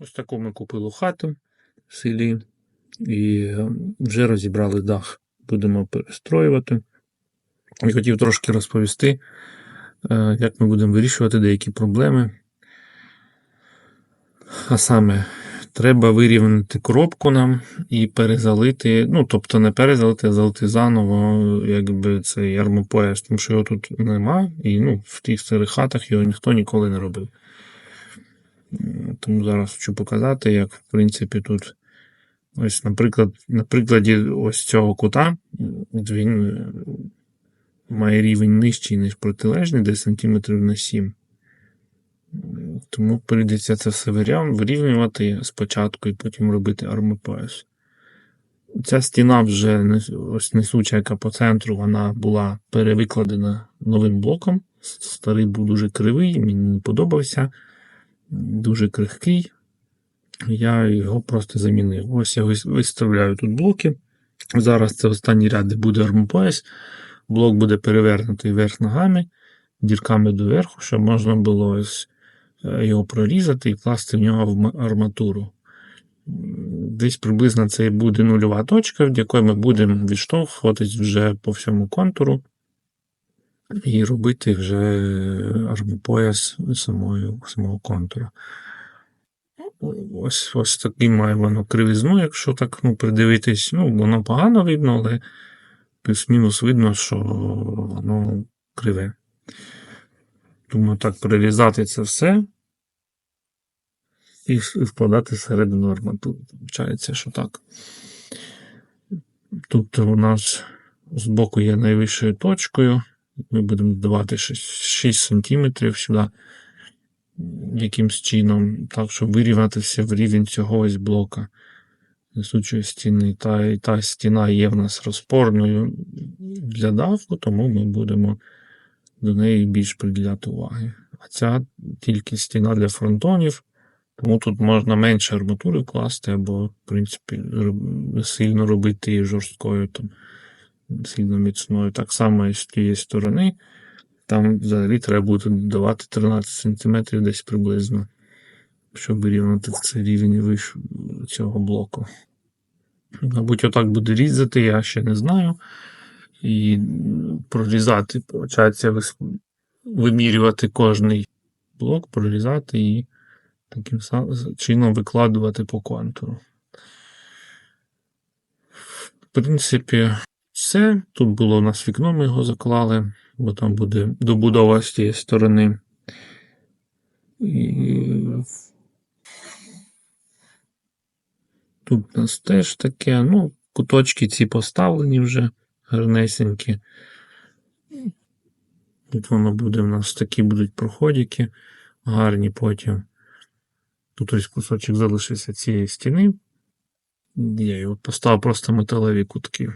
Ось таку ми купили хату в селі і е, вже розібрали дах. Будемо перестроювати. І хотів трошки розповісти, е, як ми будемо вирішувати деякі проблеми. А саме, треба вирівняти коробку нам і перезалити, ну, тобто не перезалити, а залити заново, якби цей армопояс, тому що його тут нема, і ну, в тих старих хатах його ніхто ніколи не робив. М, Тому зараз хочу показати, як в принципі тут. Ось, наприклад, на прикладі ось цього кута, він е, має рівень нижчий, ніж протилежний, десь сантиметрів на 7. Тому прийдеться це все вирівнювати спочатку і потім робити армопояс. Ця стіна вже ось несуча, яка по центру, вона була перевикладена новим блоком. Старий був дуже кривий, мені не подобався, дуже крихкий. Я його просто замінив. Ось я вис- виставляю тут блоки. Зараз це останній ряд, де буде армопояс. Блок буде перевернутий вверх ногами, дірками доверху, щоб можна було ось е, його прорізати і класти в нього в арматуру. Десь приблизно це буде нульова точка, в якої ми будемо відштовхуватись вже по всьому контуру і робити вже армопояс самою, самого контуру. Ось, ось такий має воно кривизну, якщо так ну, придивитись. Ну, воно погано видно, але плюс-мінус видно, що воно криве. Думаю, так перерізати це все і вкладати всередину арматуру. Получається, що так. Тут у нас збоку є найвищою точкою. Ми будемо додавати 6, 6 см сюди якимсь чином, так, щоб вирівнятися в рівень цього ось блока несучої стіни. Та, та стіна є в нас розпорною для даху, тому ми будемо до неї більш приділяти уваги. А ця тільки стіна для фронтонів, тому тут можна менше арматури вкласти, або, в принципі, сильно робити її жорсткою, там, сильно міцною. Так само і з тієї сторони. Там взагалі треба буде додавати 13 см десь приблизно, щоб вирівняти цей рівень виш цього блоку. Мабуть, отак буде різати, я ще не знаю. І прорізати, виходить, вимірювати кожний блок, прорізати і таким чином викладувати по контуру. В принципі, все. Тут було у нас вікно, ми його заклали, бо там буде добудова з тієї сторони. І... Тут у нас теж таке, ну, куточки ці поставлені вже гарнесенькі. Тут воно буде у нас такі будуть проходики гарні потім. Тут ось кусочок залишився цієї стіни. Я його поставив просто металеві кутки.